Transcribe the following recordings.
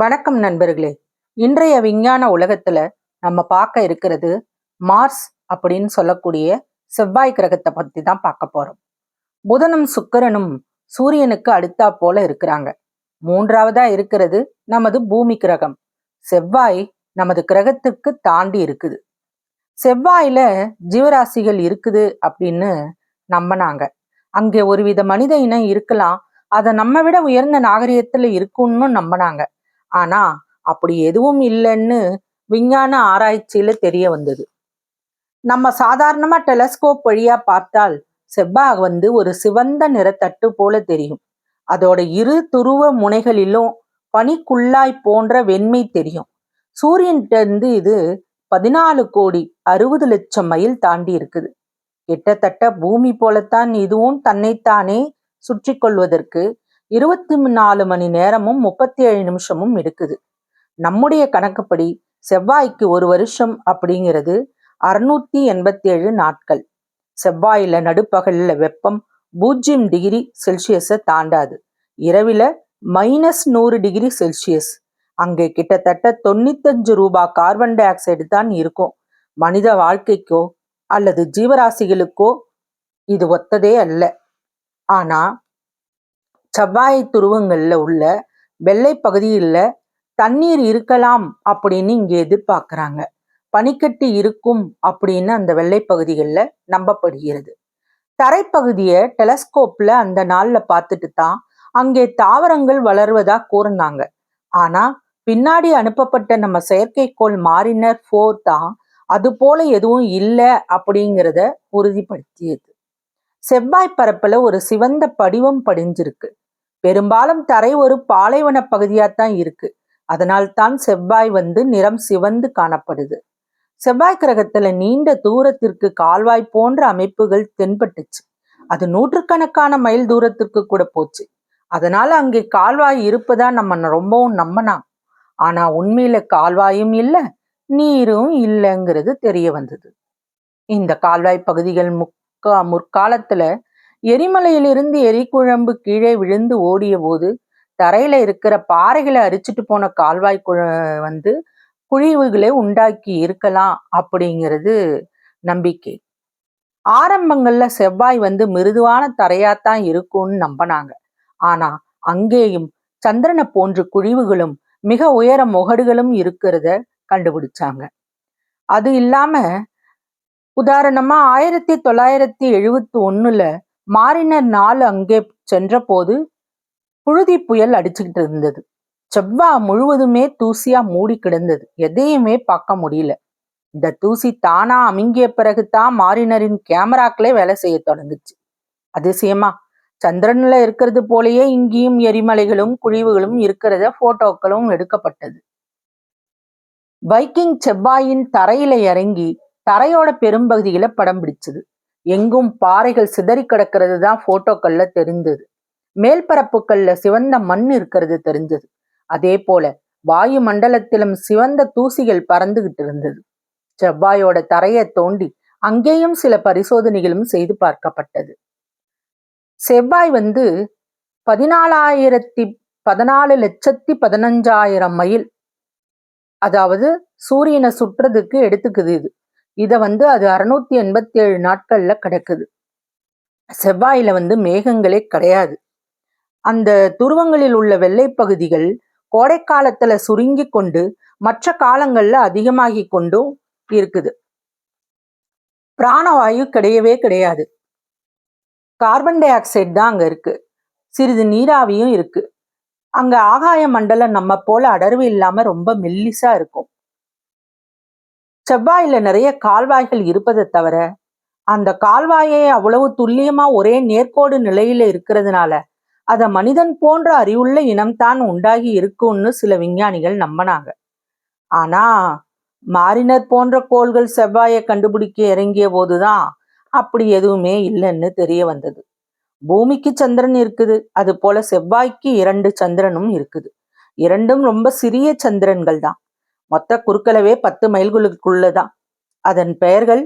வணக்கம் நண்பர்களே. இன்றைய விஞ்ஞான உலகத்துல நம்ம பார்க்க இருக்கிறது மார்ஸ் அப்படின்னு சொல்லக்கூடிய செவ்வாய் கிரகத்தை பத்தி தான் பார்க்க போறோம். புதனும் சுக்கரனும் சூரியனுக்கு அடுத்தா போல இருக்கிறாங்க. மூன்றாவதா இருக்கிறது நமது பூமி கிரகம். செவ்வாய் நமது கிரகத்துக்கு தாண்டி இருக்குது. செவ்வாயில ஜீவராசிகள் இருக்குது அப்படின்னு நம்பினாங்க. அங்கே ஒருவித மனித இனம் இருக்கலாம். அதை நம்ம விட உயர்ந்த நாகரிகத்துல இருக்கும்னு நம்பினாங்க. ஆனா அப்படி எதுவும் இல்லைன்னு விஞ்ஞான ஆராய்ச்சியில தெரிய வந்தது. நம்ம சாதாரணமா டெலஸ்கோப் வழியா பார்த்தால் செவ்வாய் வந்து ஒரு சிவந்த நிறத்தட்டு போல தெரியும். அதோட இரு துருவ முனைகளிலும் பனிக்குள்ளாய் போன்ற வெண்மை தெரியும். சூரியன்கிட்ட இருந்து இது பதினாலு கோடி அறுபது லட்சம் மைல் தாண்டி இருக்குது. கிட்டத்தட்ட பூமி போலத்தான் இதுவும் தன்னைத்தானே சுற்றி கொள்வதற்கு இருபத்தி நாலு மணி நேரமும் முப்பத்தி ஏழு நிமிஷமும் எடுக்குது நம்முடைய கணக்குப்படி செவ்வாய்க்கு ஒரு வருஷம் அப்படிங்கிறது அறுநூத்தி எண்பத்தி ஏழு நாட்கள். செவ்வாயில நடுப்பகலில் வெப்பம் பூஜ்ஜியம் டிகிரி செல்சியஸை தாண்டாது. இரவில மைனஸ் நூறு டிகிரி செல்சியஸ். அங்கே கிட்டத்தட்ட தொண்ணூத்தஞ்சு ரூபாய் கார்பன் டை ஆக்சைடு தான் இருக்கும். மனித வாழ்க்கைக்கோ அல்லது ஜீவராசிகளுக்கோ இது ஒத்ததே அல்ல. ஆனா செவ்வாய் துருவங்கள்ல உள்ள வெள்ளை பகுதியில் தண்ணீர் இருக்கலாம் அப்படின்னு இங்கே எதிர்பார்க்குறாங்க. பனிக்கட்டி இருக்கும் அப்படின்னு அந்த வெள்ளை பகுதிகளில் நம்பப்படுகிறது. தரைப்பகுதியை டெலஸ்கோப்பில் அந்த நாள்ல பார்த்துட்டு தான் அங்கே தாவரங்கள் வளர்வதா கூறினாங்க. ஆனா பின்னாடி அனுப்பப்பட்ட நம்ம செயற்கைக்கோள் மாரினர் ஃபோர் தான் அது போல எதுவும் இல்லை அப்படிங்கிறத உறுதிப்படுத்தியது. செவ்வாய் பரப்பில் ஒரு சிவந்த படிவம் படிஞ்சிருக்கு. பெரும்பாலும் தரை ஒரு பாலைவன பகுதியாத்தான் இருக்கு. அதனால் தான் செவ்வாய் வந்து நிறம் சிவந்து காணப்படுது. செவ்வாய் கிரகத்துல நீண்ட தூரத்திற்கு கால்வாய் போன்ற அமைப்புகள் தென்பட்டுச்சு. அது நூற்றுக்கணக்கான மைல் தூரத்திற்கு கூட போச்சு. அதனால அங்கே கால்வாய் இருப்பதா நம்ம ரொம்பவும் நம்பலாம் ஆனா உண்மையில கால்வாயும் இல்லை நீரும் இல்லைங்கிறது தெரிய வந்தது. இந்த கால்வாய் பகுதிகள் முக்கா முற்காலத்துல எரிமலையிலிருந்து எரிக்குழம்பு கீழே விழுந்து ஓடிய போது தரையில இருக்கிற பாறைகளை அரிச்சிட்டு போன கால்வாய் குழ வந்து குழிவுகளை உண்டாக்கி இருக்கலாம் அப்படிங்கிறது நம்பிக்கை. ஆரம்பங்கள்ல செவ்வாய் வந்து மிருதுவான தரையாத்தான் இருக்கும்னு நம்பினாங்க. ஆனா அங்கேயும் சந்திரனை போன்ற குழிவுகளும் மிக உயர முகடுகளும் இருக்கிறத கண்டுபிடிச்சாங்க. அது இல்லாம உதாரணமா ஆயிரத்தி தொள்ளாயிரத்தி எழுவத்தி ஒண்ணுல மாறினர் நாள் அங்கே சென்றபோது புழுதி புயல் அடிச்சுக்கிட்டு இருந்தது. செவ்வா முழுவதுமே தூசியா மூடி கிடந்தது. எதையுமே பார்க்க முடியல. இந்த தூசி தானா அமுங்கிய பிறகுதான் மாறினரின் கேமராக்களே வேலை செய்ய தொடங்குச்சு. அதிசயமா சந்திரன்ல இருக்கிறது போலயே இங்கேயும் எரிமலைகளும் குழிவுகளும் இருக்கிறத போட்டோக்களும் எடுக்கப்பட்டது. வைக்கிங் செவ்வாயின் தரையில இறங்கி தரையோட பெரும்பகுதியில படம் பிடிச்சது. எங்கும் பாறைகள் சிதறி கிடக்கிறது தான் போட்டோக்கள்ல தெரிந்தது. மேல்பரப்புகள்ல சிவந்த மண் இருக்கிறது தெரிஞ்சது அதே போல வாயு மண்டலத்திலும் சிவந்த தூசிகள் பறந்துகிட்டு இருந்தது. செவ்வாயோட தரையை தோண்டி அங்கேயும் சில பரிசோதனைகளும் செய்து பார்க்கப்பட்டது. செவ்வாய் வந்து பதினாலாயிரத்தி பதினாலு லட்சத்தி பதினஞ்சாயிரம் மைல் அதாவது சூரியனை சுற்றுறதுக்கு எடுத்துக்குது இது. இதை வந்து அது அறுநூத்தி எண்பத்தி ஏழு நாட்கள்ல கிடக்குது. செவ்வாயில வந்து மேகங்களே கிடையாது. அந்த துருவங்களில் உள்ள வெள்ளை பகுதிகள் கோடை காலத்துல சுருங்கி கொண்டு மற்ற காலங்கள்ல அதிகமாகி கொண்டும் இருக்குது. பிராணவாயு கிடையவே கிடையாது. கார்பன் டை ஆக்சைடு தான் அங்க இருக்கு. சிறிது நீராவியும் இருக்கு. அங்க ஆகாய மண்டலம் நம்ம போல அடர்வு இல்லாம ரொம்ப மெல்லிசா இருக்கும். செவ்வாயில நிறைய கால்வாய்கள் இருப்பதை தவிர அந்த கால்வாயை அவ்வளவு துல்லியமா ஒரே நேர்கோடு நிலையில இருக்கிறதுனால அத மனிதன் போன்ற அறிவுள்ள இனம்தான் உண்டாகி இருக்கும்னு சில விஞ்ஞானிகள் நம்பினாங்க. ஆனா மாரினர் போன்ற கோள்கள் செவ்வாயை கண்டுபிடிக்க இறங்கிய போதுதான் அப்படி எதுவுமே இல்லைன்னு தெரிய வந்தது. பூமிக்கு சந்திரன் இருக்குது அது போல செவ்வாய்க்கு இரண்டு சந்திரனும் இருக்குது. இரண்டும் ரொம்ப சிறிய சந்திரன்கள் தான். மொத்த குறுக்களவே பத்து மைல்களுக்குள்ளதான். அதன் பெயர்கள்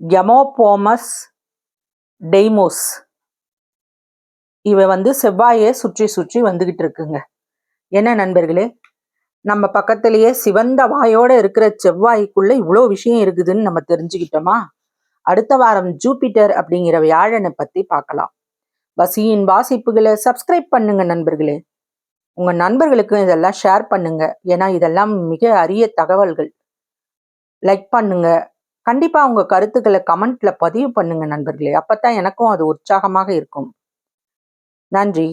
எமோபோமஸ் டெய்மோஸ் இவை வந்து செவ்வாயை சுற்றி சுற்றி வந்துகிட்டு இருக்குங்க. என்ன நண்பர்களே? நம்ம பக்கத்திலேயே சிவந்த வாயோட இருக்கிற செவ்வாய்க்குள்ள இவ்வளோ விஷயம் இருக்குதுன்னு நம்ம தெரிஞ்சுக்கிட்டோமா? அடுத்த வாரம் ஜூபிட்டர் அப்படிங்கிற வியாழனை பத்தி பார்க்கலாம். வசியின் வாசிப்புகளை சப்ஸ்கிரைப் பண்ணுங்க நண்பர்களே. உங்க நண்பர்களுக்கும் இதெல்லாம் ஷேர் பண்ணுங்க. ஏன்னா இதெல்லாம் மிக அரிய தகவல்கள். லைக் பண்ணுங்க. கண்டிப்பா உங்க கருத்துக்களை கமெண்ட்ல பதிவு பண்ணுங்க நண்பர்களே. அப்பதான் எனக்கும் அது உற்சாகமாக இருக்கும். நன்றி.